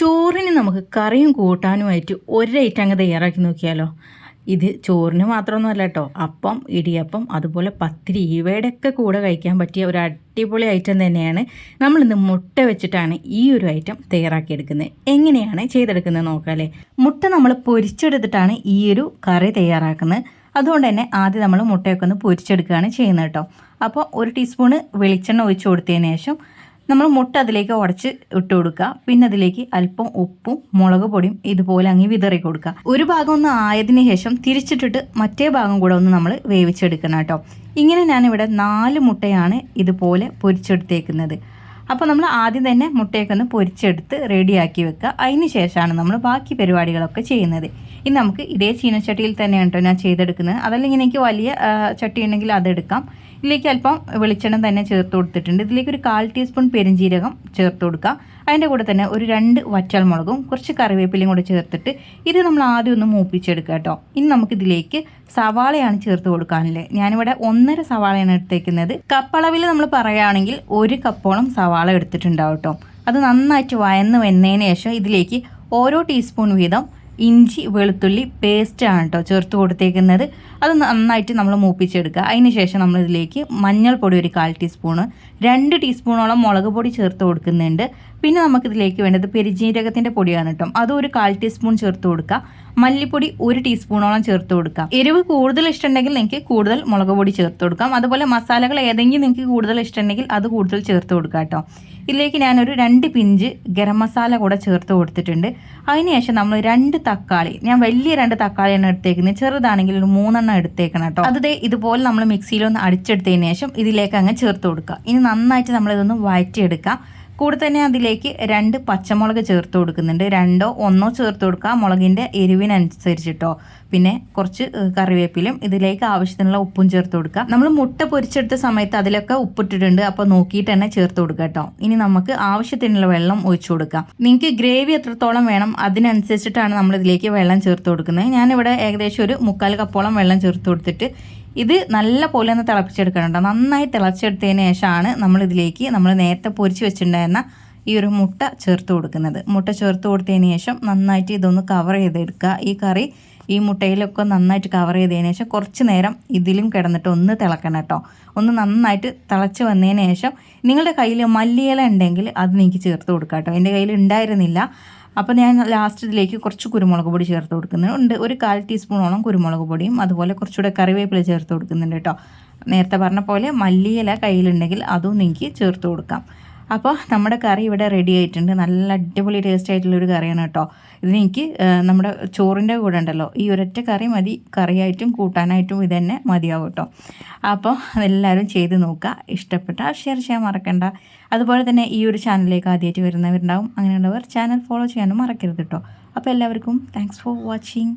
ചോറിന് നമുക്ക് കറിയും കൂട്ടാനുമായിട്ട് ഒരു ഐറ്റം അങ്ങ് തയ്യാറാക്കി നോക്കിയാലോ? ഇത് ചോറിന് മാത്രമൊന്നുമല്ല കേട്ടോ. അപ്പം ഇടിയപ്പം അതുപോലെ പത്തിരി ഇവയുടെയൊക്കെ കൂടെ കഴിക്കാൻ പറ്റിയ ഒരു അടിപൊളി ഐറ്റം തന്നെയാണ്. നമ്മളിന്ന് മുട്ട വെച്ചിട്ടാണ് ഈ ഒരു ഐറ്റം തയ്യാറാക്കിയെടുക്കുന്നത്. എങ്ങനെയാണ് ചെയ്തെടുക്കുന്നത് നോക്കാമല്ലേ മുട്ട നമ്മൾ പൊരിച്ചെടുത്തിട്ടാണ് ഈ ഒരു കറി തയ്യാറാക്കുന്നത്. അതുകൊണ്ട് തന്നെ ആദ്യം നമ്മൾ മുട്ടയൊക്കെ ഒന്ന് പൊരിച്ചെടുക്കുകയാണ് ചെയ്യുന്നത് കേട്ടോ. അപ്പോൾ ഒരു ടീസ്പൂണ് വെളിച്ചെണ്ണ ഒഴിച്ച് കൊടുത്തതിന് ശേഷം നമ്മൾ മുട്ട അതിലേക്ക് ഉടച്ച് ഇട്ട് കൊടുക്കുക. പിന്നെ അതിലേക്ക് അല്പം ഉപ്പും മുളക് പൊടിയും ഇതുപോലെ അങ്ങ് വിതറി കൊടുക്കുക. ഒരു ഭാഗം ഒന്ന് ആയതിന് ശേഷം തിരിച്ചിട്ടിട്ട് മറ്റേ ഭാഗം കൂടെ ഒന്ന് നമ്മൾ വേവിച്ചെടുക്കണം കേട്ടോ. ഇങ്ങനെ ഞാനിവിടെ നാല് മുട്ടയാണ് ഇതുപോലെ പൊരിച്ചെടുത്തേക്കുന്നത്. അപ്പോൾ നമ്മൾ ആദ്യം തന്നെ മുട്ടയൊക്കെ ഒന്ന് പൊരിച്ചെടുത്ത് റെഡിയാക്കി വെക്കുക. അതിന് ശേഷമാണ് നമ്മൾ ബാക്കി പരിപാടികളൊക്കെ ചെയ്യുന്നത്. ഇനി നമുക്ക് ഇതേ ചീനച്ചട്ടിയിൽ തന്നെയാണ് കേട്ടോ ഞാൻ ചെയ്തെടുക്കുന്നത്. അതല്ലെങ്കിൽ എനിക്ക് വലിയ ചട്ടി ഉണ്ടെങ്കിൽ അതെടുക്കാം. ഇതിലേക്ക് അല്പം വെളിച്ചെണ്ണ തന്നെ ചേർത്ത് കൊടുത്തിട്ടുണ്ട്. ഇതിലേക്ക് ഒരു കാൽ ടീസ്പൂൺ പെരുംജീരകം ചേർത്ത് കൊടുക്കുക അതിന്റെ കൂടെ തന്നെ ഒരു രണ്ട് വറ്റൽമുളകും കുറച്ച് കറിവേപ്പിലയും കൂടെ ചേർത്തിട്ട് ഇത് നമ്മൾ ആദ്യം ഒന്ന് മൂപ്പിച്ചെടുക്കുക കേട്ടോ. ഇനി നമുക്കിതിലേക്ക് സവാളയാണ് ചേർത്ത് കൊടുക്കാനുള്ളത്. ഞാനിവിടെ ഒന്നര സവാളയാണ് എടുത്തേക്കുന്നത്. കപ്പളവിൽ നമ്മൾ പറയുകയാണെങ്കിൽ ഒരു കപ്പോളം സവാള എടുത്തിട്ടുണ്ടാവും കേട്ടോ. അത് നന്നായിട്ട് വയന്ന് വന്നതിന് ശേഷം ഇതിലേക്ക് ഓരോ ടീസ്പൂൺ വീതം ഇഞ്ചി വെളുത്തുള്ളി പേസ്റ്റാണ് കേട്ടോ ചേർത്ത് കൊടുത്തേക്കുന്നത്. അത് നന്നായിട്ട് നമ്മൾ മൂപ്പിച്ചെടുക്കുക. അതിന് ശേഷം നമ്മളിതിലേക്ക് മഞ്ഞൾപ്പൊടി ഒരു കാൽ ടീസ്പൂണ് രണ്ട് ടീസ്പൂണോളം മുളക് പൊടി ചേർത്ത് കൊടുക്കുന്നുണ്ട്. പിന്നെ നമുക്കിതിലേക്ക് വേണ്ടത് പെരിജീരകത്തിന്റെ പൊടിയാണ് കേട്ടോ. അത് ഒരു കാൽ ടീസ്പൂൺ ചേർത്ത് കൊടുക്കുക. മല്ലിപ്പൊടി ഒരു ടീസ്പൂണോളം ചേർത്ത് കൊടുക്കുക. എരിവ് കൂടുതൽ ഇഷ്ടമുണ്ടെങ്കിൽ നിങ്ങൾക്ക് കൂടുതൽ മുളക് പൊടി ചേർത്ത് കൊടുക്കാം. അതുപോലെ മസാലകൾ ഏതെങ്കിലും നിങ്ങൾക്ക് കൂടുതൽ ഇഷ്ടമുണ്ടെങ്കിൽ അത് കൂടുതൽ ചേർത്ത് കൊടുക്കാം കേട്ടോ. ഇതിലേക്ക് ഞാനൊരു രണ്ട് പിഞ്ച് ഗരം മസാല കൂടെ ചേർത്ത് കൊടുത്തിട്ടുണ്ട്. അതിനുശേഷം നമ്മൾ രണ്ട് തക്കാളി ഞാൻ വലിയ രണ്ട് തക്കാളിയാണ് എടുത്തേക്കുന്നത്. ചെറുതാണെങ്കിൽ ഒരു മൂന്നെണ്ണം എടുത്തേക്കണം കേട്ടോ. അത് ഇതുപോലെ നമ്മൾ മിക്സിയിലൊന്ന് അടിച്ചെടുത്തതിന് ശേഷം ഇതിലേക്ക് അങ്ങ് ചേർത്ത് കൊടുക്കുക. ഇനി നന്നായിട്ട് നമ്മളിതൊന്ന് വഴറ്റിയെടുക്കാം. കൂടെ തന്നെ അതിലേക്ക് രണ്ട് പച്ചമുളക് ചേർത്ത് കൊടുക്കുന്നുണ്ട്. രണ്ടോ ഒന്നോ ചേർത്ത് കൊടുക്കുക. മുളകിന്റെ എരിവിനനുസരിച്ചിട്ടോ. പിന്നെ കുറച്ച് കറിവേപ്പിലും ഇതിലേക്ക് ആവശ്യത്തിനുള്ള ഉപ്പും ചേർത്ത് കൊടുക്കുക. നമ്മൾ മുട്ട പൊരിച്ചെടുത്ത സമയത്ത് അതിലൊക്കെ ഉപ്പിട്ടിട്ടുണ്ട്. അപ്പോൾ നോക്കിയിട്ട് തന്നെ ചേർത്ത് കൊടുക്കുക കേട്ടോ. ഇനി നമുക്ക് ആവശ്യത്തിനുള്ള വെള്ളം ഒഴിച്ചു കൊടുക്കാം. നിങ്ങൾക്ക് ഗ്രേവി എത്രത്തോളം വേണം അതിനനുസരിച്ചിട്ടാണ് നമ്മൾ ഇതിലേക്ക് വെള്ളം ചേർത്ത് കൊടുക്കുന്നത്. ഞാനിവിടെ ഏകദേശം ഒരു മുക്കാൽ കപ്പോളം വെള്ളം ചേർത്ത് കൊടുത്തിട്ട് ഇത് നല്ല പോലെ ഒന്ന് തിളപ്പിച്ചെടുക്കണം കേട്ടോ. നന്നായി തിളച്ചെടുത്തതിന് ശേഷമാണ് നമ്മൾ ഇതിലേക്ക് നമ്മൾ നേരത്തെ പൊരിച്ച് വെച്ചിട്ടുണ്ടായിരുന്ന ഈ ഒരു മുട്ട ചേർത്ത് കൊടുക്കുന്നത്. മുട്ട ചേർത്ത് കൊടുത്തതിന് ശേഷം നന്നായിട്ട് ഇതൊന്ന് കവർ ചെയ്തെടുക്കുക. ഈ കറി ഈ മുട്ടയിലൊക്കെ നന്നായിട്ട് കവർ ചെയ്തതിന് ശേഷം കുറച്ച് നേരം ഇതിലും കിടന്നിട്ട് ഒന്ന് തിളക്കണം കേട്ടോ. ഒന്ന് നന്നായിട്ട് തിളച്ച് വന്നതിന് ശേഷം നിങ്ങളുടെ കയ്യിൽ മല്ലിയില ഉണ്ടെങ്കിൽ അത് നിങ്ങൾക്ക് ചേർത്ത് കൊടുക്കാം കേട്ടോ. എന്റെ കയ്യിൽ ഉണ്ടായിരുന്നില്ല. അപ്പോൾ ഞാൻ ലാസ്റ്റ് ഇതിലേക്ക് കുറച്ച് കുരുമുളക് പൊടി ചേർത്ത് കൊടുക്കുന്നുണ്ട്. ഒരു കാൽ ടീസ്പൂണോളം കുരുമുളക് പൊടിയും അതുപോലെ കുറച്ചുകൂടെ കറിവേപ്പില ചേർത്ത് കൊടുക്കുന്നുണ്ട് കേട്ടോ. നേരത്തെ പറഞ്ഞ പോലെ മല്ലിയില കയ്യിലുണ്ടെങ്കിൽ അതും നിങ്ങൾക്ക് ചേർത്ത് കൊടുക്കാം. അപ്പോൾ നമ്മുടെ കറി ഇവിടെ റെഡി ആയിട്ടുണ്ട്. നല്ല അടിപൊളി ടേസ്റ്റ് ആയിട്ടുള്ളൊരു കറിയാണ് കേട്ടോ. ഇതിനെനിക്ക് നമ്മുടെ ചോറിന്റെ കൂടെ ഉണ്ടല്ലോ. ഈ ഒരൊറ്റ കറി മതി. കറിയായിട്ടും കൂട്ടാനായിട്ടും ഇത് തന്നെ മതിയാവും കേട്ടോ. അപ്പോൾ അതെല്ലാവരും ചെയ്ത് നോക്കുക. ഇഷ്ടപ്പെട്ടാൽ ഷെയർ ചെയ്യാൻ മറക്കണ്ട. അതുപോലെ തന്നെ ഈ ഒരു ചാനലിലേക്ക് ആദ്യമായിട്ട് വരുന്നവരുണ്ടാവും. അങ്ങനെയുള്ളവർ ചാനൽ ഫോളോ ചെയ്യാനും മറക്കരുത് കേട്ടോ. അപ്പോൾ എല്ലാവർക്കും താങ്ക്സ് ഫോർ വാച്ചിങ്